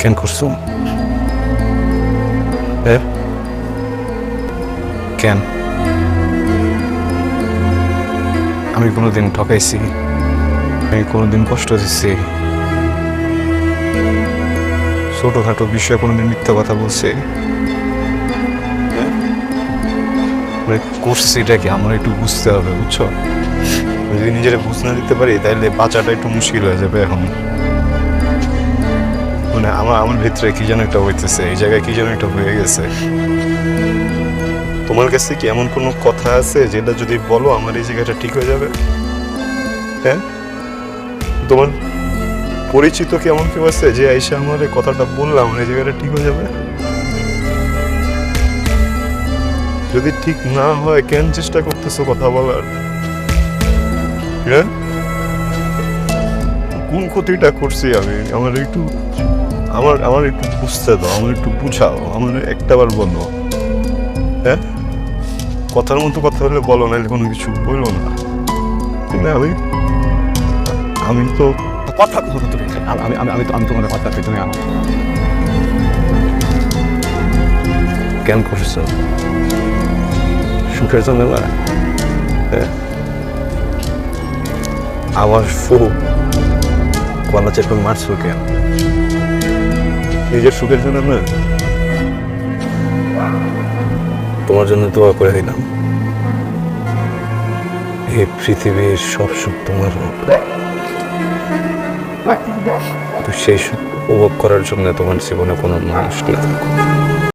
কেন করছ এ? কেন আমি কোনোদিন ঠকাইছি। আমি কোনোদিন কষ্ট দিচ্ছি ছোটখাটো বিষয়ে কোনোদিন মিথ্যা কথা বলছি। হ্যাঁ? মানে করছি এটা কি? আমার একটু বুঝতে হবে, বুঝছ? যদি নিজেরা বুঝ না দিতে পারি তাহলে বাঁচাটা একটু মুশকিল হয়ে যাবে এখন। মানে আমার আমার ভিতরে কি যেন একটা হইতেছে, এই জায়গায় কি যেন একটা হয়ে গেছে। তোমার কাছে কি এমন কোনো কথা আছে যেটা যদি বলো আমার এই জায়গাটা ঠিক হয়ে যাবে? হ্যাঁ? তোমার পরিচিত কি এমন কেউ আছে যে আইসা আমার কথাটা বললাম এই জায়গাটা ঠিক হয়ে যাবে? যদি ঠিক না হয়, কেন চেষ্টা করতেছো কথা বলার? হ্যাঁ? ক্ষতিটা করছি আমি। আমার একটু আমার আমার একটু বুঝতে দাও আমার একটু বুঝাও। আমার একটাবার বলো। হ্যাঁ? কথার মতো কথা হলে বলো না কোনো কিছু বলো না। ঠিক না আমি আমি তো কথা কথা তুমি আমি আমি আমি তো আমি তোমার কথা তুমি আমার কেন করছ? সুখের জন্য না? হ্যাঁ? আমার ফু গলা চেপে মারছো কেন? নিজের সুখের জন্য না তোমার জন্য দোয়া করে দিলাম। এই পৃথিবীর সব সুখ তোমার সেই সুখ উপভোগ করার জন্য তোমার জীবনে কোনো মানুষ না থাকুক